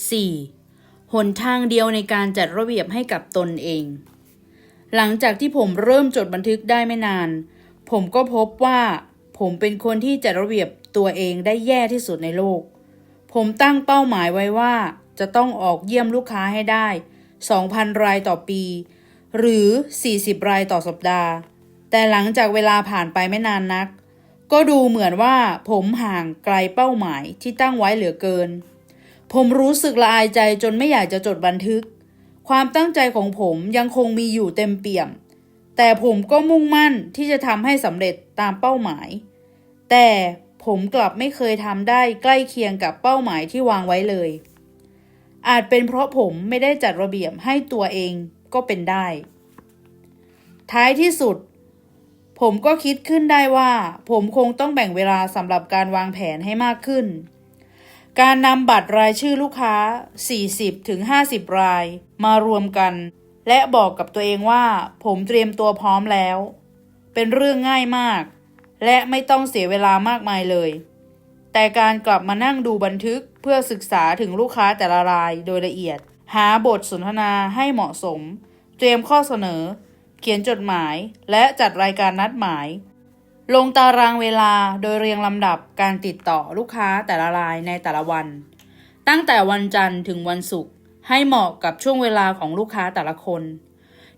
4. หนทางเดียวในการจัดระเบียบให้กับตนเอง หลังจากที่ผมเริ่มจดบันทึกได้ไม่นาน ผมก็พบว่า ผมเป็นคนที่จัดระเบียบตัวเองได้แย่ที่สุดในโลก ผมตั้งเป้าหมายไว้ว่า จะต้องออกเยี่ยมลูกค้าให้ได้ 2,000 รายต่อปี หรือ 40 รายต่อสัปดาห์ แต่หลังจากเวลาผ่านไปไม่นานนัก ก็ดูเหมือนว่าผมห่างไกลเป้าหมายที่ตั้งไว้เหลือเกิน ผมรู้สึกละอายใจจนไม่อยากจะจดบันทึก ความตั้งใจของผมยังคงมีอยู่เต็มเปี่ยม แต่ผมก็มุ่งมั่นที่จะทำให้สำเร็จตามเป้าหมาย แต่ผมกลับไม่เคยทำได้ใกล้เคียงกับเป้าหมายที่วางไว้เลย อาจเป็นเพราะผมไม่ได้จัดระเบียบให้ตัวเองก็เป็นได้ ท้ายที่สุด ผมก็คิดขึ้นได้ว่า ผมคงต้องแบ่งเวลาสำหรับการวางแผนให้มากขึ้น การนำบัตรรายชื่อลูกค้า 40-50ถึง50 ราย มารวมกัน และบอกกับตัวเองว่า ผมเตรียมตัวพร้อมแล้ว เป็นเรื่องง่ายมาก และไม่ต้องเสียเวลามากมายเลย แต่การกลับมานั่งดูบันทึกเพื่อศึกษาถึงลูกค้าแต่ละรายโดยละเอียด หาบทสนทนาให้เหมาะสม เตรียมข้อเสนอ เขียนจดหมาย และจัดรายการนัดหมาย ลงตารางเวลาโดยเรียงลำดับการติดต่อลูกค้าแต่ละรายในแต่ละวัน ตั้งแต่วันจันทร์ถึงวันศุกร์ให้เหมาะกับช่วงเวลาของลูกค้าแต่ละคน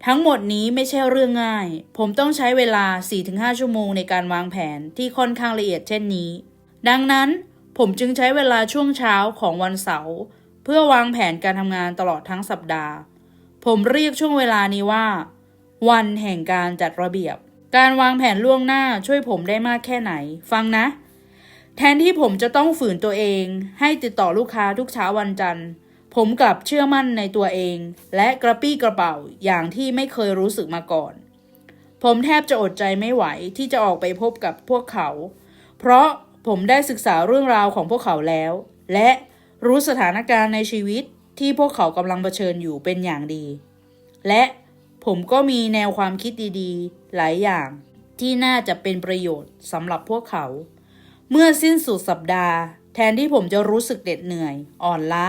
ทั้งหมดนี้ไม่ใช่เรื่องง่าย ผมต้องใช้เวลา 4-5 ชั่วโมงในการวางแผนที่ค่อนข้างละเอียดเช่นนี้ ดังนั้นผมจึงใช้เวลาช่วงเช้าของวันเสาร์เพื่อวางแผนการทำงานตลอดทั้งสัปดาห์ ผมเรียกช่วงเวลานี้ว่า วันแห่งการจัดระเบียบ การวางแผนล่วงหน้าช่วยผมได้มากแค่ไหน ฟังนะ แทนที่ผมจะต้องฝืนตัวเอง ให้ติดต่อลูกค้าทุกเช้าวันจันทร์ ผมกลับเชื่อมั่นในตัวเอง และกระปี้กระเป๋าอย่างที่ไม่เคยรู้สึกมาก่อน ผมแทบจะอดใจไม่ไหวที่จะออกไปพบกับพวกเขา เพราะผมได้ศึกษาเรื่องราวของพวกเขาแล้ว และรู้สถานการณ์ในชีวิตที่พวกเขากำลังเผชิญอยู่เป็นอย่างดี และ ผมก็มีแนวความคิดดีๆ หลายอย่างที่น่าจะเป็นประโยชน์สำหรับพวกเขา เมื่อสิ้นสุดสัปดาห์ แทนที่ผมจะรู้สึกเหน็ดเหนื่อย อ่อนล้า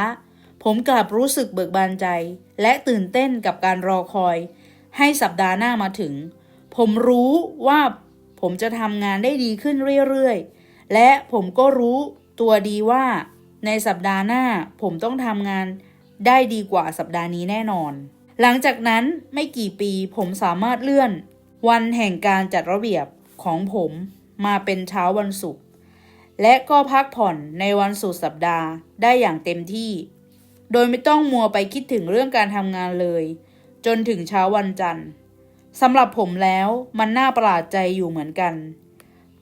ผมกลับรู้สึกเบิกบานใจ และตื่นเต้นกับการรอคอย ให้สัปดาห์หน้ามาถึง ผมรู้ว่าผมจะทำงานได้ดีขึ้นเรื่อยๆ และผมก็รู้ตัวดีว่า ในสัปดาห์หน้าผมต้องทำงานได้ดีกว่าสัปดาห์นี้แน่นอน หลังจากนั้นไม่กี่ปีผมสามารถเลื่อน วันแห่งการจัดระเบียบของผมมาเป็นเช้าวันศุกร์และก็พักผ่อนในวันสุดสัปดาห์ได้อย่างเต็มที่ โดยไม่ต้องมัวไปคิดถึงเรื่องการทำงานเลย จนถึงเช้าวันจันทร์สำหรับผมแล้วมันน่าประหลาดใจอยู่เหมือนกัน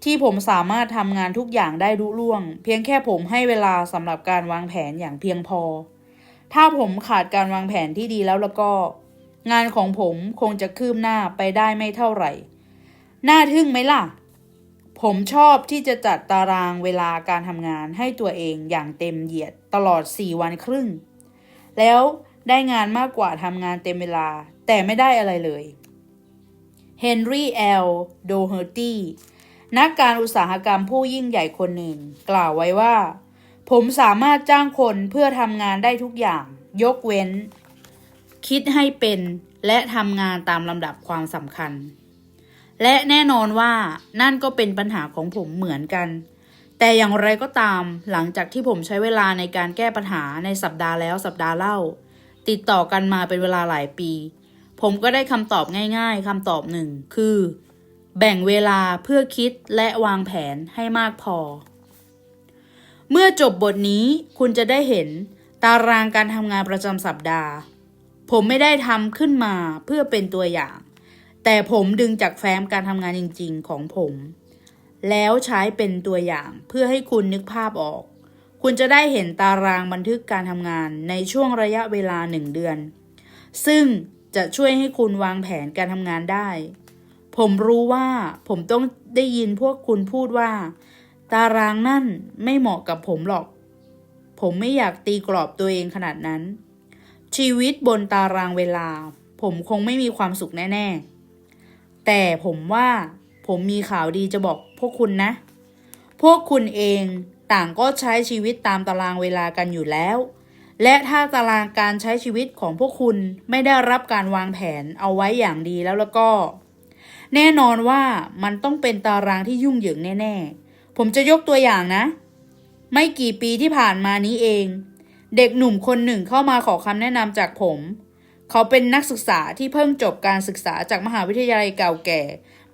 ที่ผมสามารถทำงานทุกอย่างได้รุ่ล่วง เพียงแค่ผมให้เวลาสำหรับการวางแผนอย่างเพียงพอ ถ้าผมขาดการวางแผนที่ดีแล้วแล้วก็ งานของผมคงจะคืบหน้าไปได้ไม่เท่าไหร่ น่าทึ่งไหมล่ะ ผมชอบที่จะจัดตารางเวลาการทำงานให้ตัวเองอย่างเต็มเหยียดตลอด 4 วันครึ่ง แล้วได้งานมากกว่าทำงานเต็มเวลาแต่ไม่ได้อะไรเลยเฮนรี่แอลโดเฮอร์ตี้นักการอุตสาหกรรมผู้ยิ่งใหญ่คนหนึ่ง กล่าวไว้ว่า ผมสามารถจ้างคนเพื่อทำงานได้ทุกอย่าง ยกเว้น คิดให้เป็นและทำงานตามลำดับความสำคัญ และแน่นอนว่านั่นก็เป็นปัญหาของผมเหมือนกัน แต่อย่างไรก็ตามหลังจากที่ผมใช้เวลาในการแก้ปัญหาในสัปดาห์แล้วสัปดาห์เล่า ติดต่อกันมาเป็นเวลาหลายปี ผมก็ได้คำตอบง่ายๆคำตอบหนึ่งคือ แบ่งเวลาเพื่อคิดและวางแผนให้มากพอ เมื่อจบบทนี้คุณจะได้เห็นตารางการทำงานประจำสัปดาห์ ผมไม่ได้ทำขึ้นมาเพื่อเป็นตัวอย่าง แต่ผมดึงจากแฟ้มการทำงานจริง ๆ ของผม แล้วใช้เป็นตัวอย่างเพื่อให้คุณนึกภาพออก คุณจะได้เห็นตารางบันทึกการทำงานในช่วงระยะเวลาหนึ่งเดือน ซึ่งจะช่วยให้คุณวางแผนการทำงานได้ ผมรู้ว่าผมต้องได้ยินพวกคุณพูดว่า ตารางนั่นไม่เหมาะกับผมหรอก ผมไม่อยากตีกรอบตัวเองขนาดนั้น ชีวิตบนตารางเวลา ผมคงไม่มีความสุขแน่ ๆ แต่ผมว่าผมมีข่าวดีจะบอกพวกคุณนะ พวกคุณเองต่างก็ใช้ชีวิตตามตารางเวลากันอยู่แล้ว และถ้าตารางการใช้ชีวิตของพวกคุณไม่ได้รับการวางแผนเอาไว้อย่างดีแล้วแล้วก็ แน่นอนว่ามันต้องเป็นตารางที่ยุ่งเหยิงแน่ ๆ ผมจะยกตัวอย่างนะ ไม่กี่ปีที่ผ่านมานี้เอง เด็กหนุ่มคนหนึ่งเข้ามาขอคำแนะนำจากผม เขาเป็นนักศึกษาที่เพิ่งจบการศึกษาจากมหาวิทยาลัยเก่าแก่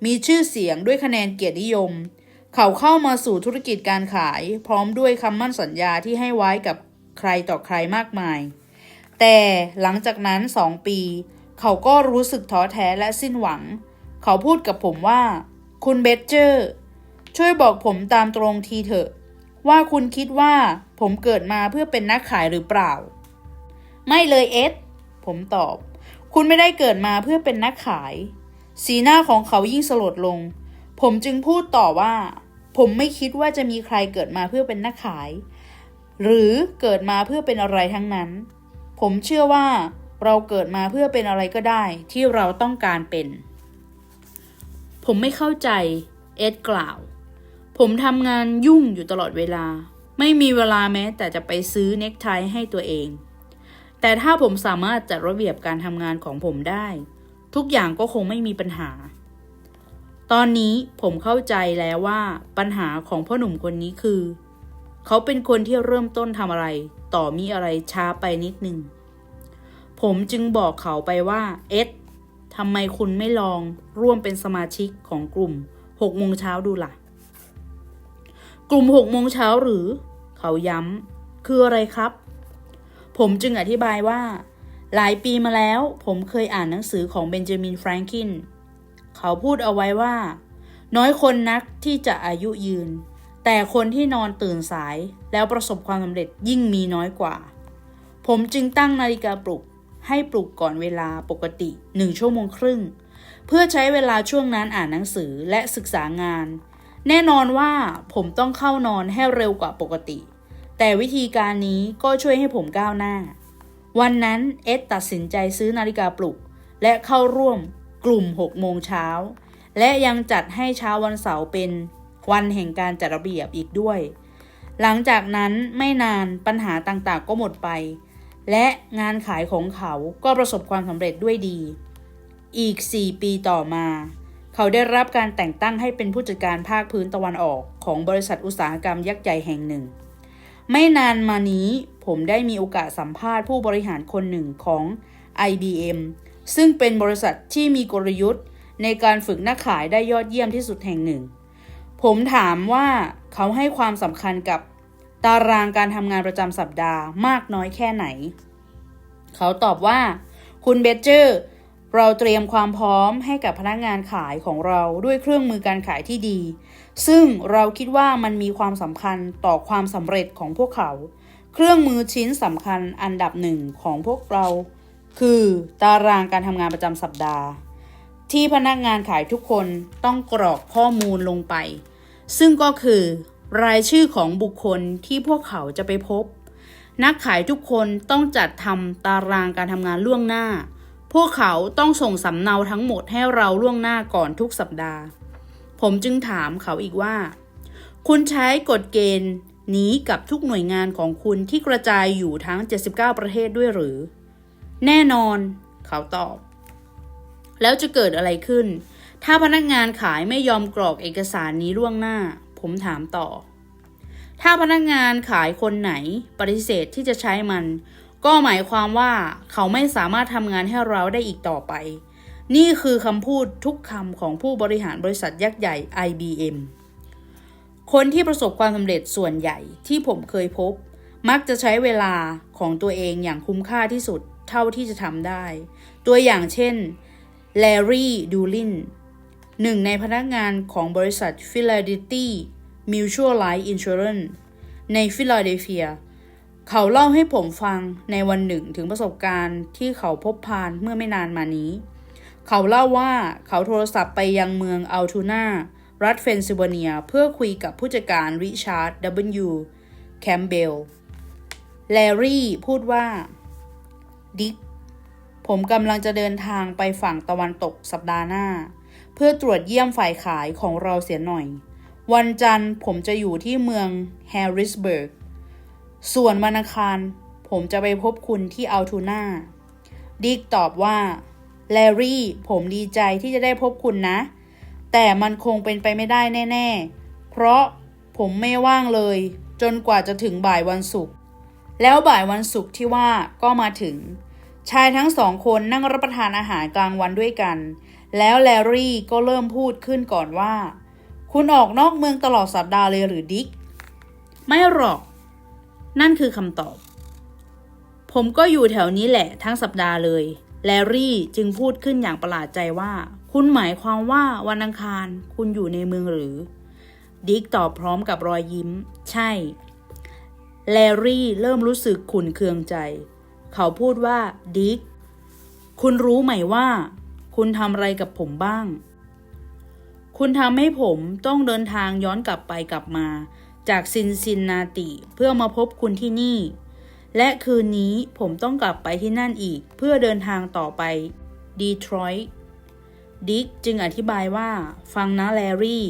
มีชื่อเสียงด้วยคะแนนเกียรตินิยม เขาเข้ามาสู่ธุรกิจการขาย พร้อมด้วยคำมั่นสัญญาที่ให้ไว้กับใครต่อใครมากมาย แต่หลังจากนั้นสองปี เขาก็รู้สึกท้อแท้และสิ้นหวัง เขาพูดกับผมว่า คุณเบเจอร์ ช่วยบอกผมตามตรงทีเถอะ ว่าคุณคิดว่าผมเกิดมาเพื่อเป็นนักขายหรือเปล่า ไม่เลยเอ็ดผมตอบ คุณไม่ได้เกิดมาเพื่อเป็นนักขาย สีหน้าของเขายิ่งสลดลง ผมจึงพูดต่อว่า ผมไม่คิดว่าจะมีใครเกิดมาเพื่อเป็นนักขาย หรือเกิดมาเพื่อเป็นอะไรทั้งนั้น ผมเชื่อว่าเราเกิดมาเพื่อเป็นอะไรก็ได้ที่เราต้องการเป็น ผมไม่เข้าใจ เอ็ดกล่าว ผมทำงานยุ่งอยู่ตลอดเวลา ไม่มีเวลาแม้ แต่จะไปซื้อเน็กไทให้ตัวเอง แต่ถ้าผมสามารถจัดระเบียบการทำงานของผมได้ ทุกอย่างก็คงไม่มีปัญหา ตอนนี้ผมเข้าใจแล้วว่าปัญหาของพ่อหนุ่มคนนี้คือ เขาเป็นคนที่เริ่มต้นทำอะไร ต่อมีอะไรช้าไปนิดนึง ผมจึงบอกเขาไปว่าเอ็ดทำไมคุณไม่ลองร่วมเป็นสมาชิกของกลุ่ม6โมงเช้าดูล่ะ กลุ่ม6โมงเช้าหรือ เขาย้ำคืออะไรครับ ผมจึงอธิบายว่า หลายปีมาแล้ว ผมเคยอ่านหนังสือของเบนจามินแฟรงคิน เขาพูดเอาไว้ว่า น้อยคนนักที่จะอายุยืน แต่คนที่นอนตื่นสายแล้วประสบความสำเร็จยิ่งมีน้อยกว่า ผมจึงตั้งนาฬิกาปลุกให้ปลุกก่อนเวลาปกติหนึ่งชั่วโมงครึ่ง เพื่อใช้เวลาช่วงนั้นอ่านหนังสือและศึกษางาน แน่นอนว่าผมต้องเข้านอนให้เร็วกว่าปกติ แต่วิธีการนี้ก็ช่วยให้ผมก้าวหน้า วันนั้นเอ็ดตัดสินใจซื้อนาฬิกาปลุก และเข้าร่วมกลุ่ม6โมงเช้า และยังจัดให้เช้าวันเสาร์เป็นวันแห่งการจัดระเบียบอีกด้วย หลังจากนั้นไม่นานปัญหาต่างๆก็หมดไป และงานขายของเขาก็ประสบความสำเร็จด้วยดี อีก 4 ปีต่อมา เขาได้รับการแต่งตั้งให้เป็นผู้จัดการภาคพื้นตะวันออกของบริษัทอุตสาหกรรมยักษ์ใหญ่แห่งหนึ่ง ไม่นานมานี้ผมได้มีโอกาสสัมภาษณ์ผู้บริหารคนหนึ่งของ IBM ซึ่งเป็นบริษัทที่มีกลยุทธ์ ในการฝึกนักขายได้ยอดเยี่ยมที่สุดแห่งหนึ่ง ผมถามว่าเขาให้ความสำคัญกับตารางการทำงานประจำสัปดาห์มากน้อยแค่ไหน เขาตอบว่า คุณเบเจอร์ เราเตรียมความพร้อมให้กับพนักงานขายของเราด้วยเครื่องมือการขายที่ดี ซึ่งเราคิดว่ามันมีความสำคัญต่อความสำเร็จของพวกเขา เครื่องมือชิ้นสำคัญอันดับหนึ่งของพวกเรา คือตารางการทำงานประจำสัปดาห์ ที่พนักงานขายทุกคนต้องกรอกข้อมูลลงไป ซึ่งก็คือ รายชื่อของบุคคลที่พวกเขาจะไปพบ นักขายทุกคนต้องจัดทำตารางการทำงานล่วงหน้า พวกเขาต้องส่งสำเนาทั้งหมดให้เราล่วงหน้าก่อนทุกสัปดาห์ ผมจึงถามเขาอีกว่า คุณใช้กฎเกณฑ์นี้กับทุกหน่วยงานของคุณที่กระจายอยู่ทั้ง 79 ประเทศด้วยหรือ แน่นอน เขาตอบ แล้วจะเกิดอะไรขึ้น ถ้าพนักงานขายไม่ยอมกรอกเอกสารนี้ล่วงหน้า ผมถามต่อ ถ้าพนักงานขายคนไหนปฏิเสธที่จะใช้มัน ก็หมายความว่าเขาไม่สามารถทำงานให้เราได้อีกต่อไป นี่คือคำพูดทุกคำของผู้บริหารบริษัทยักษ์ใหญ่ IBM คนที่ประสบความสำเร็จส่วนใหญ่ที่ผมเคยพบ มักจะใช้เวลาของตัวเองอย่างคุ้มค่าที่สุดเท่าที่จะทำได้ ตัวอย่างเช่นแลรี่ดูลินหนึ่งในพนักงานของบริษัท Fidelity Mutual Life Insurance ในฟิลาเดลเฟีย เขาเล่าให้ผมฟังในวันหนึ่งถึงประสบการณ์ที่เขาพบพานเมื่อไม่นานมานี้ เขาเล่าว่าเขาโทรศัพท์ไปยังเมืองอัลทูนารัฐเฟนซิลเวเนีย เพื่อคุยกับผู้จัดการริชาร์ด W. แคมเบลแลรี่พูดว่า ดิกผมกำลังจะเดินทางไปฝั่งตะวันตกสัปดาห์หน้า เพื่อตรวจเยี่ยมฝ่ายขายของเราเสียหน่อย วันจันทร์ผมจะอยู่ที่เมืองแฮร์ริสเบิร์ก ส่วนวันอังคาร ผมจะไปพบคุณที่อัลทูน่า ดิกตอบว่า แลรี่ ผมดีใจที่จะได้พบคุณนะ แต่มันคงเป็นไปไม่ได้แน่ ๆ เพราะผมไม่ว่างเลย จนกว่าจะถึงบ่ายวันศุกร์ แล้วบ่ายวันศุกร์ที่ว่าก็มาถึง ชายทั้งสองคนนั่งรับประทานอาหารกลางวันด้วยกัน แล้วแลรี่ก็เริ่มพูดขึ้นก่อนว่า คุณออกนอกเมืองตลอดสัปดาห์เลยหรือดิก ไม่หรอก นั่นคือคำตอบ ผมก็อยู่แถวนี้แหละทั้งสัปดาห์เลย แลรี่จึงพูดขึ้นอย่างประหลาดใจว่า คุณหมายความว่าวันอังคารคุณอยู่ในเมืองหรือ ดิกตอบพร้อมกับรอยยิ้ม ใช่ แลรี่เริ่มรู้สึกขุนเคืองใจ เขาพูดว่า ดิกคุณรู้ไหมว่า คุณทำอะไรกับผมบ้าง คุณทำให้ผมต้องเดินทางย้อนกลับไปกลับมา จากซินซินนาติเพื่อมาพบคุณที่นี่ และคืนนี้ผมต้องกลับไปที่นั่นอีกเพื่อเดินทางต่อไปดีทรอยต์ดิกจึงอธิบายว่า ฟังนะแลรี่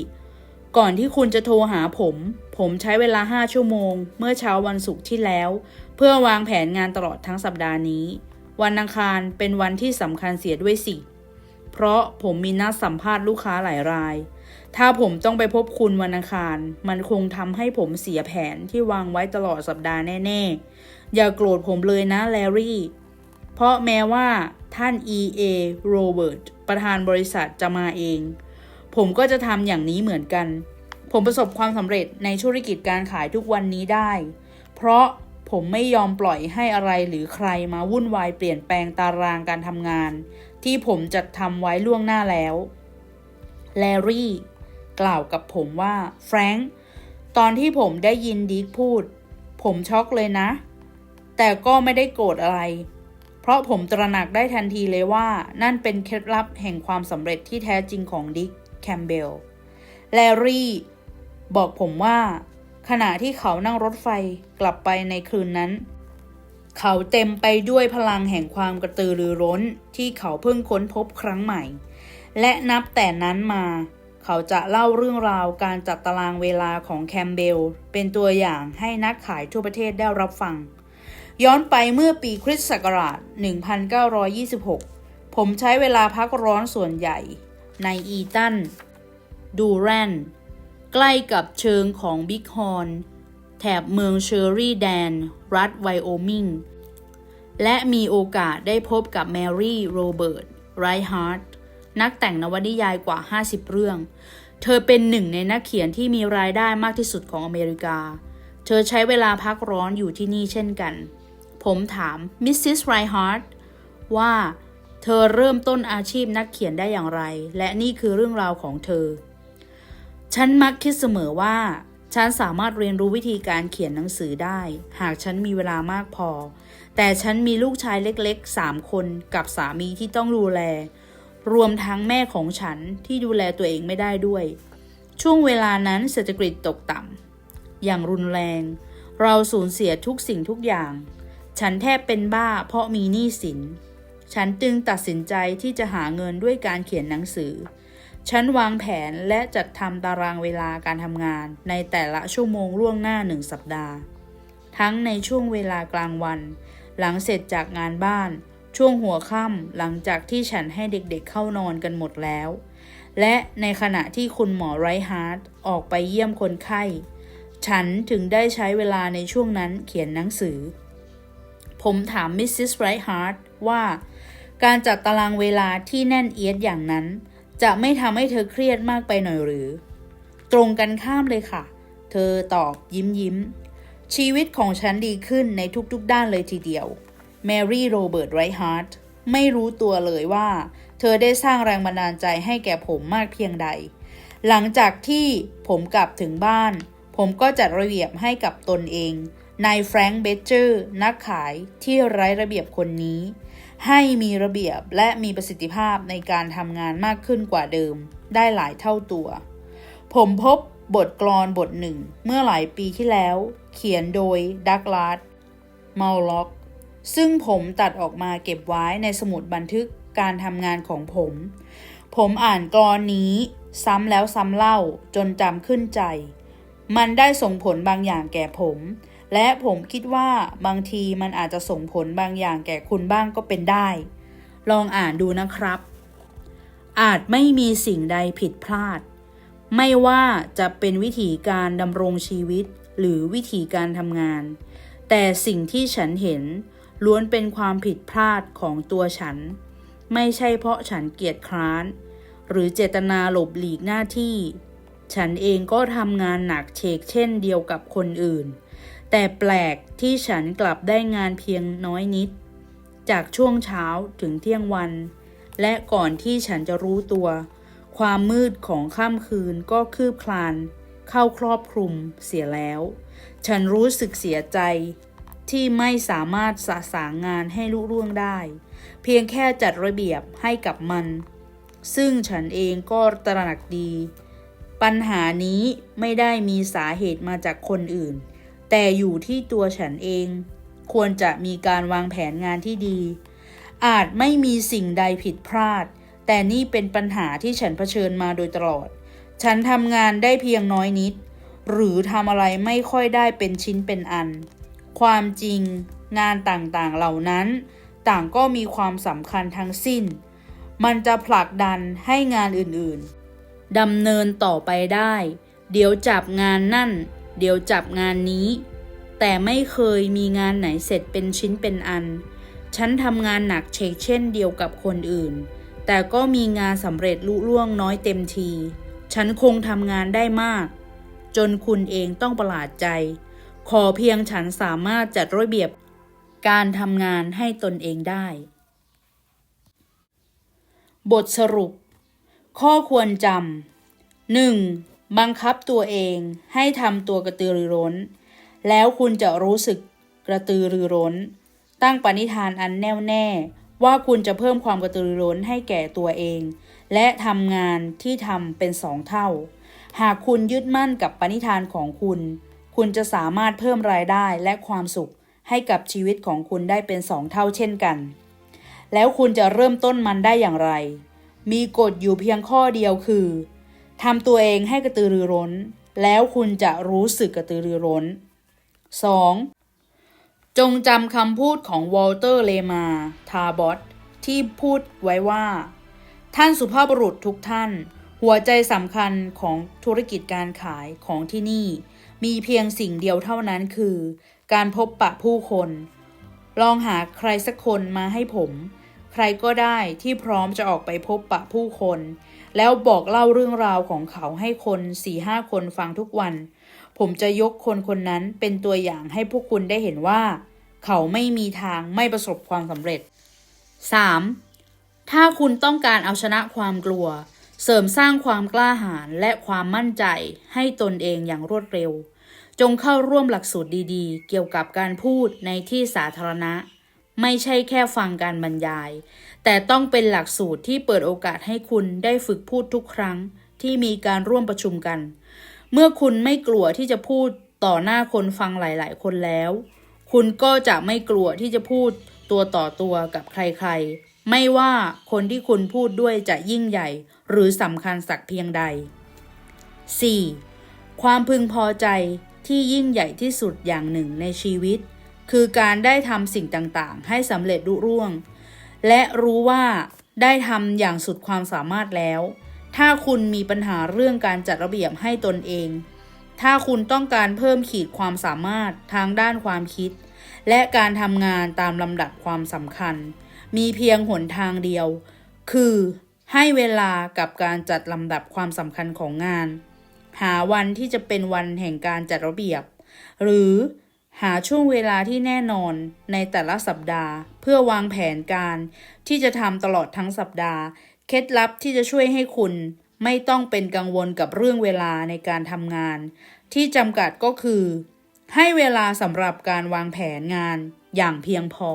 ก่อนที่คุณจะโทรหาผม ผมใช้เวลาห้าชั่วโมง เมื่อเช้าวันศุกร์ที่แล้ว เพื่อวางแผนงานตลอดทั้งสัปดาห์นี้ วันอังคารเป็นวันที่สำคัญเสียด้วยสิ เพราะผมมีนัดสัมภาษณ์ลูกค้าหลายราย ถ้าผมต้องไปพบคุณวันอังคาร มันคงทำให้ผมเสียแผนที่วางไว้ตลอดสัปดาห์แน่ๆ อย่าโกรธผมเลยนะแลรี่ เพราะแม้ว่าท่าน E.A. โรเบิร์ตประธานบริษัทจะมาเอง ผมก็จะทำอย่างนี้เหมือนกัน ผมประสบความสำเร็จในธุรกิจการขายทุกวันนี้ได้ เพราะผมไม่ยอมปล่อยให้อะไรหรือใครมาวุ่นวายเปลี่ยนแปลงตารางการทำงาน ที่ผมจัดทำไว้ล่วงหน้าแล้ว แลรี่ กล่าวกับผมว่าแฟรงค์ตอนที่ผมได้ยินดิกพูด ผมช็อกเลยนะ แต่ก็ไม่ได้โกรธอะไร เพราะผมตระหนักได้ทันทีเลยว่า นั่นเป็นเคล็ดลับแห่งความสำเร็จที่แท้จริงของดิกแคมเบลแลรี่บอกผมว่า ขณะที่เขานั่งรถไฟกลับไปในคืนนั้น เขาเต็มไปด้วยพลังแห่งความกระตือรือร้นที่เขาเพิ่งค้นพบครั้งใหม่ และนับแต่นั้นมา เขาจะเล่าเรื่องราวการจัดตารางเวลาของแคมเบล เป็นตัวอย่างให้นักขายทั่วประเทศได้รับฟัง ย้อนไปเมื่อปีคริสต์ศักราช 1926 ผมใช้เวลาพักร้อนส่วนใหญ่ ในอีตัน ดูแรน ใกล้กับเชิงของบิ๊กฮอน แถบเมืองเชอร์รี่แดน รัฐไวโอมิง และมีโอกาสได้พบกับแมรี่โรเบิร์ตไรฮาร์ด นักแต่งนวนิยายกว่า 50 เรื่อง เธอเป็นหนึ่งในนักเขียนที่มีรายได้มากที่สุดของอเมริกา เธอใช้เวลาพักร้อนอยู่ที่นี่เช่นกัน ผมถามมิสซิสไรฮาร์ดว่าเธอเริ่มต้นอาชีพนักเขียนได้อย่างไร และนี่คือเรื่องราวของเธอ ฉันมักคิดเสมอว่า ฉันสามารถเรียนรู้วิธีการเขียนหนังสือได้ หากฉันมีเวลามากพอ แต่ฉันมีลูกชายเล็กๆสามคนกับสามีที่ต้องดูแล รวมทั้งแม่ของฉันที่ดูแลตัวเองไม่ได้ด้วย ช่วงเวลานั้นเศรษฐกิจตกต่ำอย่างรุนแรง เราสูญเสียทุกสิ่งทุกอย่าง ฉันแทบเป็นบ้าเพราะมีหนี้สิน ฉันจึงตัดสินใจที่จะหาเงินด้วยการเขียนหนังสือ ฉันวางแผนและจัดทำตารางเวลาการทำงานในแต่ละชั่วโมงล่วงหน้าหนึ่งสัปดาห์ ทั้งในช่วงเวลากลางวัน หลังเสร็จจากงานบ้าน ช่วงหัวค่ำหลังจากที่ฉันให้เด็กๆเข้านอนกันหมดแล้ว และในขณะที่คุณหมอไรฮาร์ดออกไปเยี่ยมคนไข้ ฉันถึงได้ใช้เวลาในช่วงนั้นเขียนหนังสือ ผมถามมิสซิสไรฮาร์ดว่าการจัดตารางเวลาที่แน่นเอียดอย่างนั้น จะไม่ทำให้เธอเครียดมากไปหน่อยหรือ ตรงกันข้ามเลยค่ะ เธอตอบยิ้มยิ้ม ชีวิตของฉันดีขึ้นในทุกๆด้านเลยทีเดียว แมรี่โรเบิร์ตไรฮาร์ดไม่รู้ตัวเลยว่า เธอได้สร้างแรงบันดาลใจให้แก่ผมมากเพียงใด หลังจากที่ผมกลับถึงบ้าน ผมก็จัดระเบียบให้กับตนเองนายแฟรงค์เบเจอร์นักขายที่ไร้ระเบียบคนนี้ ให้มีระเบียบและมีประสิทธิภาพในการทำงานมากขึ้นกว่าเดิม ได้หลายเท่าตัว ผมพบบทกลอนบทหนึ่ง เมื่อหลายปีที่แล้ว เขียนโดยดักลาสมาล็อก ซึ่งผมตัดออกมาเก็บไว้ในสมุดบันทึกการทำงานของผม ผมอ่านกลอนนี้ซ้ำแล้วซ้ำเล่าจนจำขึ้นใจ มันได้ส่งผลบางอย่างแก่ผม และผมคิดว่าบางทีมันอาจจะส่งผลบางอย่างแก่คุณบ้างก็เป็นได้ ลองอ่านดูนะครับ อาจไม่มีสิ่งใดผิดพลาด ไม่ว่าจะเป็นวิธีการดำรงชีวิตหรือวิธีการทำงาน แต่สิ่งที่ฉันเห็น ล้วนเป็นความผิดพลาดของตัวฉัน ไม่ใช่เพราะฉันเกียจคร้าน หรือเจตนาหลบหลีกหน้าที่ ฉันเองก็ทำงานหนักเชกเช่นเดียวกับคนอื่น แต่แปลกที่ฉันกลับได้งานเพียงน้อยนิด จากช่วงเช้าถึงเที่ยงวัน และก่อนที่ฉันจะรู้ตัว ความมืดของค่ำคืนก็คืบคลาน เข้าครอบคลุมเสียแล้ว ฉันรู้สึกเสียใจ ที่ไม่สามารถสะสางงานให้ลุล่วงได้ เพียงแค่จัดระเบียบให้กับมัน ซึ่งฉันเองก็ตระหนักดี ปัญหานี้ไม่ได้มีสาเหตุมาจากคนอื่น แต่อยู่ที่ตัวฉันเอง ควรจะมีการวางแผนงานที่ดี อาจไม่มีสิ่งใดผิดพลาด แต่นี่เป็นปัญหาที่ฉันเผชิญมาโดยตลอด ฉันทำงานได้เพียงน้อยนิด หรือทำอะไรไม่ค่อยได้เป็นชิ้นเป็นอัน ความจริงงานต่างๆเหล่านั้น ต่างก็มีความสำคัญทั้งสิ้น มันจะผลักดันให้งานอื่นๆดำเนินต่อไปได้ เดี๋ยวจับงานนั่น เดี๋ยวจับงานนี้ แต่ไม่เคยมีงานไหนเสร็จเป็นชิ้นเป็นอัน ฉันทำงานหนักเชกเช่นเดียวกับคนอื่น แต่ก็มีงานสำเร็จลุล่วงน้อยเต็มที ฉันคงทำงานได้มาก จนคุณเองต้องประหลาดใจ ขอเพียงฉันสามารถจัดระเบียบการทำงานให้ตนเองได้ บทสรุป ข้อควรจำ 1. บังคับตัวเองให้ทำตัวกระตือรือร้น แล้วคุณจะรู้สึกกระตือรือร้น ตั้งปณิธานอันแน่วแน่ ว่าคุณจะเพิ่มความกระตือรือร้นให้แก่ตัวเอง และทำงานที่ทำเป็นสองเท่า หากคุณยึดมั่นกับปณิธานของคุณ คุณจะสามารถเพิ่มรายได้และความสุขให้กับชีวิตของคุณได้เป็นสองเท่าเช่นกัน แล้วคุณจะเริ่มต้นมันได้อย่างไร มีกฎอยู่เพียงข้อเดียวคือทำตัวเองให้กระตือรือร้น แล้วคุณจะรู้สึกกระตือรือร้น 2. จงจำคำพูดของวอลเตอร์เลมา ทาบอตที่พูดไว้ว่า ท่านสุภาพบุรุษทุกท่าน หัวใจสำคัญของธุรกิจการขายของที่นี่ มีเพียงสิ่งเดียวเท่านั้นคือ การพบปะผู้คน ลองหาใครสักคนมาให้ผม ใครก็ได้ที่พร้อมจะออกไปพบปะผู้คน แล้วบอกเล่าเรื่องราวของเขาให้คนสี่ห้าคนฟังทุกวัน ผมจะยกคนคนนั้นเป็นตัวอย่างให้พวกคุณได้เห็นว่า เขาไม่มีทางไม่ประสบความสำเร็จ 3. ถ้าคุณต้องการเอาชนะความกลัว เสริมสร้างความกล้าหาญและความมั่นใจให้ตนเองอย่างรวดเร็ว จงเข้าร่วมหลักสูตรดีๆ เกี่ยวกับการพูดในที่สาธารณะ ไม่ใช่แค่ฟังการบรรยาย แต่ต้องเป็นหลักสูตรที่เปิดโอกาสให้คุณได้ฝึกพูดทุกครั้งที่มีการร่วมประชุมกัน เมื่อคุณไม่กลัวที่จะพูดต่อหน้าคนฟังหลาย ๆ คนแล้ว คุณก็จะไม่กลัวที่จะพูดตัวต่อตัวกับใคร ๆ ไม่ว่าคนที่คุณพูดด้วยจะยิ่งใหญ่ หรือสำคัญสักเพียงใด 4. ความพึงพอใจที่ยิ่งใหญ่ที่สุดอย่างหนึ่งในชีวิต คือการได้ทำสิ่งต่างๆ ให้สำเร็จลุร่วง และรู้ว่าได้ทำอย่างสุดความสามารถแล้ว ถ้าคุณมีปัญหาเรื่องการจัดระเบียบให้ตนเอง ถ้าคุณต้องการเพิ่มขีดความสามารถทางด้านความคิด และการทำงานตามลำดับความสำคัญ มีเพียงหนทางเดียว คือให้เวลากับการจัดลำดับความสำคัญของงาน หาวันที่จะเป็นวันแห่งการจัดระเบียบ หรือหาช่วงเวลาที่แน่นอนในแต่ละสัปดาห์ เพื่อวางแผนการที่จะทำตลอดทั้งสัปดาห์ เคล็ดลับที่จะช่วยให้คุณไม่ต้องเป็นกังวลกับเรื่องเวลาในการทำงาน ที่จำกัดก็คือ ให้เวลาสำหรับการวางแผนงานอย่างเพียงพอ